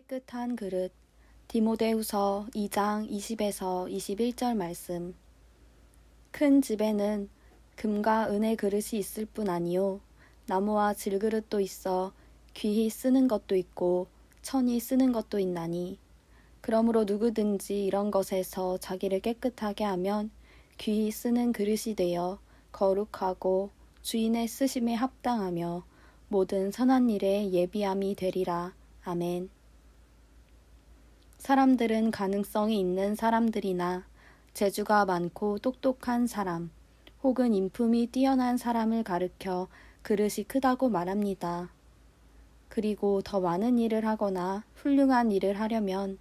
깨끗한 그릇 디모데후서 2장 20에서 21절 말씀 큰 집에는 금과 은의 그릇이 있을 뿐 아니요 나무와 질그릇도 있어 귀히 쓰는 것도 있고 천히 쓰는 것도 있나니 그러므로 누구든지 이런 것에서 자기를 깨끗하게 하면 귀히 쓰는 그릇이 되어 거룩하고 주인의 쓰심에 합당하며 모든 선한 일에 예비함이 되리라. 아멘. 사람들은 가능성이 있는 사람들이나 재주가 많고 똑똑한 사람, 혹은 인품이 뛰어난 사람을 가르켜 그릇이 크다고 말합니다. 그리고 더 많은 일을 하거나 훌륭한 일을 하려면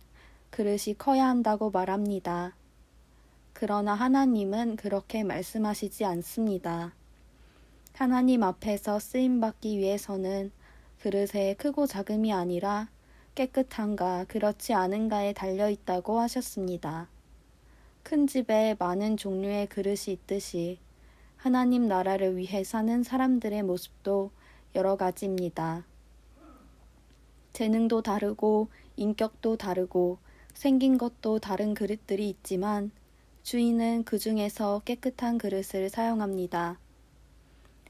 그릇이 커야 한다고 말합니다. 그러나 하나님은 그렇게 말씀하시지 않습니다. 하나님 앞에서 쓰임받기 위해서는 그릇의 크고 작음이 아니라 깨끗한가 그렇지 않은가에 달려 있다고 하셨습니다. 큰 집에 많은 종류의 그릇이 있듯이 하나님 나라를 위해 사는 사람들의 모습도 여러 가지입니다. 재능도 다르고 인격도 다르고 생긴 것도 다른 그릇들이 있지만 주인은 그 중에서 깨끗한 그릇을 사용합니다.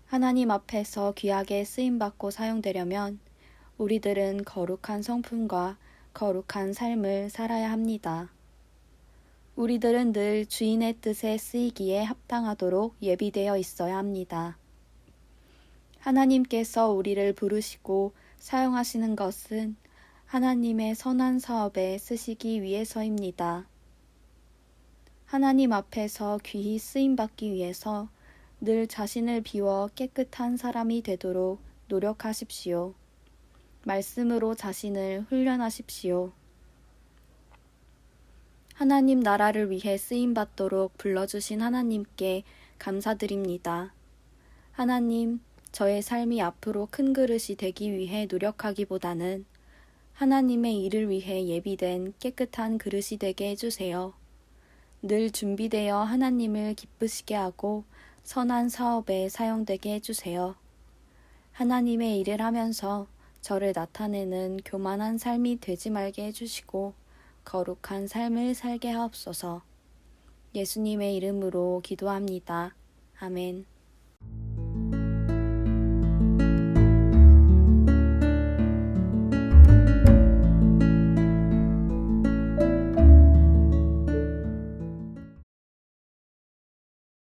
하나님 앞에서 귀하게 쓰임받고 사용되려면 우리들은 거룩한 성품과 거룩한 삶을 살아야 합니다. 우리들은 늘 주인의 뜻에 쓰이기에 합당하도록 예비되어 있어야 합니다. 하나님께서 우리를 부르시고 사용하시는 것은 하나님의 선한 사업에 쓰시기 위해서입니다. 하나님 앞에서 귀히 쓰임받기 위해서 늘 자신을 비워 깨끗한 사람이 되도록 노력하십시오. 말씀으로 자신을 훈련하십시오. 하나님 나라를 위해 쓰임 받도록 불러주신 하나님께 감사드립니다. 하나님, 저의 삶이 앞으로 큰 그릇이 되기 위해 노력하기보다는 하나님의 일을 위해 예비된 깨끗한 그릇이 되게 해주세요. 늘 준비되어 하나님을 기쁘시게 하고 선한 사업에 사용되게 해주세요. 하나님의 일을 하면서 저를 나타내는 교만한 삶이 되지 말게 해주시고 거룩한 삶을 살게 하옵소서. 예수님의 이름으로 기도합니다. 아멘.